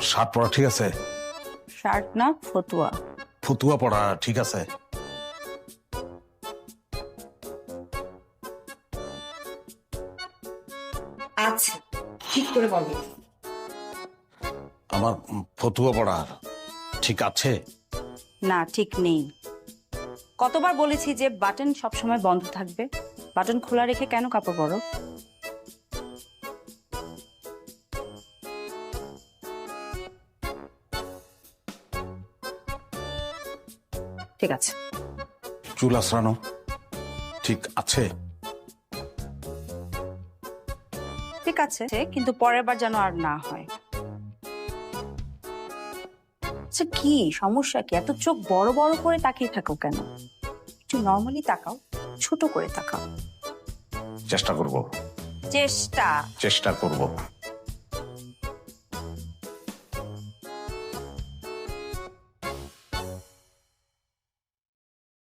Shirt পরা ঠিক আছে? শার্ট না ফতুয়া। ফতুয়া পরা ঠিক আছে। আচ্ছা ঠিক করে আমার ফতুয়া পরা ঠিক আছে? না ঠিক নেই। কতবার বলেছি যে বাটন সবসময় বন্ধ থাকবে। বাটন খোলা রেখে কেন কাপড় পরো? ঠিক আছে। চুল আশ্রানো ঠিক আছে? ঠিক আছে কিন্তু পরের বার যেন আর না হয়। আচ্ছা কি? সমস্যা কি? এত চোখ বড় বড় করে তাকিয়ে থাকো কেন? একটু নর্মালি তাকাও ছোট করে তাকাও। চেষ্টা করব। চেষ্টা? চেষ্টা করব।